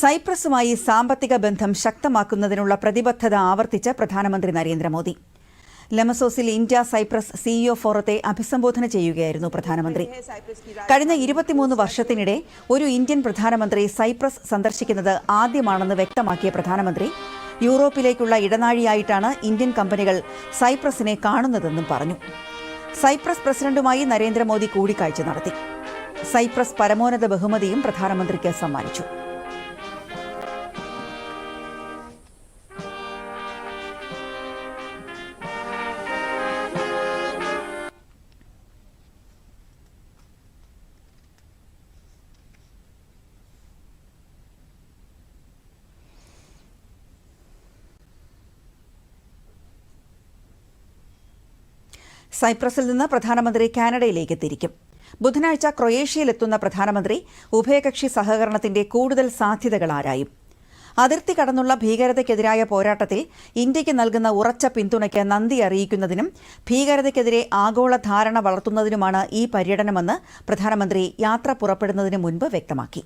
സൈപ്രസുമായി സാമ്പത്തിക ബന്ധം ശക്തമാക്കുന്നതിനുള്ള പ്രതിബദ്ധത ആവർത്തിച്ച് പ്രധാനമന്ത്രി നരേന്ദ്രമോദി. ലെമസോസിൽ ഇന്ത്യ സൈപ്രസ് സിഇഒ ഫോറത്തെ അഭിസംബോധന ചെയ്യുകയായിരുന്നു പ്രധാനമന്ത്രി. കഴിഞ്ഞ ഇരുപത്തിമൂന്ന് വർഷത്തിനിടെ ഒരു ഇന്ത്യൻ പ്രധാനമന്ത്രി സൈപ്രസ് സന്ദർശിക്കുന്നത് ആദ്യമാണെന്ന് വ്യക്തമാക്കിയ പ്രധാനമന്ത്രി യൂറോപ്പിലേക്കുള്ള ഇടനാഴിയായിട്ടാണ് ഇന്ത്യൻ കമ്പനികൾ സൈപ്രസിനെ കാണുന്നതെന്നും പറഞ്ഞു. സൈപ്രസ് പ്രസിഡന്റുമായി നരേന്ദ്രമോദി കൂടിക്കാഴ്ച നടത്തി. സൈപ്രസ് പരമോന്നത ബഹുമതിയും പ്രധാനമന്ത്രിക്ക് സമ്മാനിച്ചു. സൈപ്രസിൽ നിന്ന് പ്രധാനമന്ത്രി കാനഡയിലേക്ക് തിരിക്കും. ബുധനാഴ്ച ക്രൊയേഷ്യയിലെത്തുന്ന പ്രധാനമന്ത്രി ഉഭയകക്ഷി സഹകരണത്തിന്റെ കൂടുതൽ സാധ്യതകൾ ആരായും. അതിർത്തി കടന്നുള്ള ഭീകരതയ്ക്കെതിരായ പോരാട്ടത്തിൽ ഇന്ത്യയ്ക്ക് നൽകുന്ന ഉറച്ച പിന്തുണയ്ക്ക് നന്ദി അറിയിക്കുന്നതിനും ഭീകരതയ്ക്കെതിരെ ആഗോള ധാരണ വളർത്തുന്നതിനുമാണ് ഈ പര്യടനമെന്ന് പ്രധാനമന്ത്രി യാത്ര പുറപ്പെടുന്നതിന് മുൻപ് വ്യക്തമാക്കി.